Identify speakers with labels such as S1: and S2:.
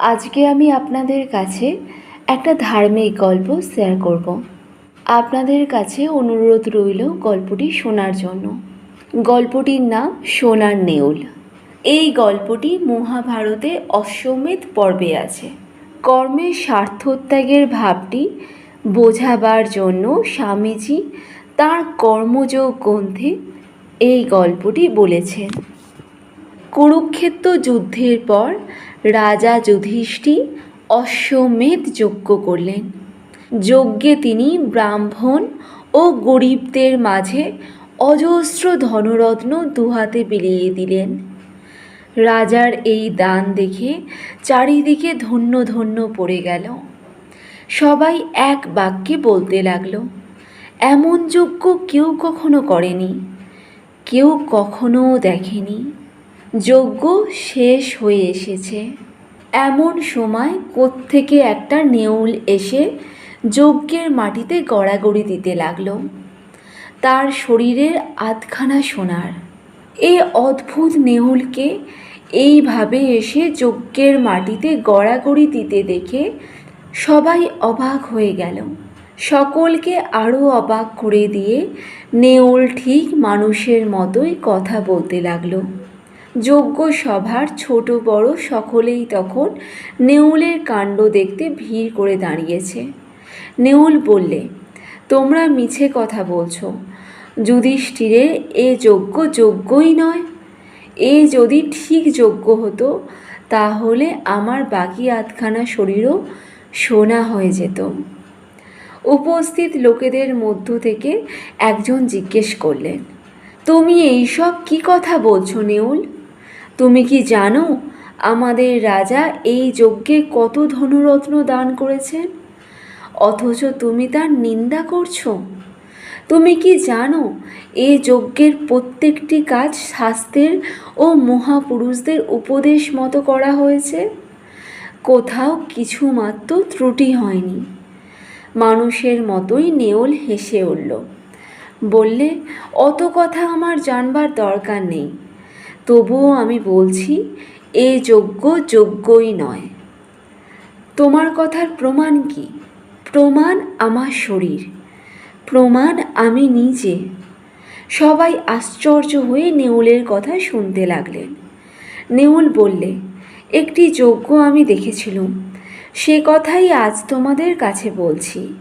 S1: আজকে আমি আপনাদের কাছে একটা ধার্মিক গল্প শেয়ার করব। আপনাদের কাছে অনুরোধ রইল গল্পটি শোনার জন্য। গল্পটির নাম সোনার নেউল। এই গল্পটি মহাভারতে অশ্বমেধ পর্বে আছে। কর্মের স্বার্থত্যাগের ভাবটি বোঝাবার জন্য স্বামীজি তার কর্মযোগ গ্রন্থে এই গল্পটি বলেছেন। কুরুক্ষেত্র যুদ্ধের পর রাজা যুধিষ্ঠির অশ্বমেধ যজ্ঞ করলেন। যজ্ঞে তিনি ব্রাহ্মণ ও গরিবদের মাঝে অজস্র ধনরত্ন দুহাতে বিলিয়ে দিলেন। রাজার এই দান দেখে চারিদিকে ধন্য ধন্য পড়ে গেল। সবাই এক বাক্যে বলতে লাগল, এমন যজ্ঞ কেউ কখনো করেনি, কেউ কখনো দেখেনি। যজ্ঞ শেষ হয়ে এসেছে। এমন সময় কোত্থেকে একটা নেউল এসে যজ্ঞের মাটিতে গড়াগড়ি দিতে লাগল। তার শরীরের আধখানা সোনার। এই অদ্ভুত নেউলকে এইভাবে এসে যজ্ঞের মাটিতে গড়াগড়ি দিতে দেখে সবাই অবাক হয়ে গেল। সকলকে আরও অবাক করে দিয়ে নেউল ঠিক মানুষের মতোই কথা বলতে লাগল। যজ্ঞ সভার ছোট বড় সকলেই তখন নেউলের কাণ্ড দেখতে ভিড় করে দাঁড়িয়েছে। নেউল বললে, তোমরা মিছে কথা বলছো। যুধিষ্ঠিরের এ যোগ্য যোগ্যই নয়। এ যদি ঠিক যোগ্য হতো, তাহলে আমার বাকি আধখানা শরীরও সোনা হয়ে যেত উপস্থিত লোকেদের মধ্য থেকে একজন জিজ্ঞেস করলেন, তুমি এইসব কি কথা বলছো নেউল? তুমি কি জানো, আমাদের রাজা এই যজ্ঞে কত ধনরত্ন দান করেছেন? অথচ তুমি তার নিন্দা করছ। তুমি কি জানো এই যজ্ঞের প্রত্যেকটি কাজ শাস্ত্রের ও মহাপুরুষদের উপদেশ মতো করা হয়েছে? কোথাও কিছু মাত্র ত্রুটি হয়নি। মানুষের মতোই নেওল হেসে উঠল। বললে, অত কথা আমার জানবার দরকার নেই। তবুও আমি বলছি, এ যোগ্য যোগ্যই নয়। তোমার কথার প্রমাণ কি? প্রমাণ আমার শরীর। প্রমাণ আমি নিজে। সবাই আশ্চর্য হয়ে নেউলের কথা শুনতে লাগলেন। নেউল বললে, একটি যজ্ঞ আমি দেখেছিলুম। সে কথাই আজ তোমাদের কাছে বলছি।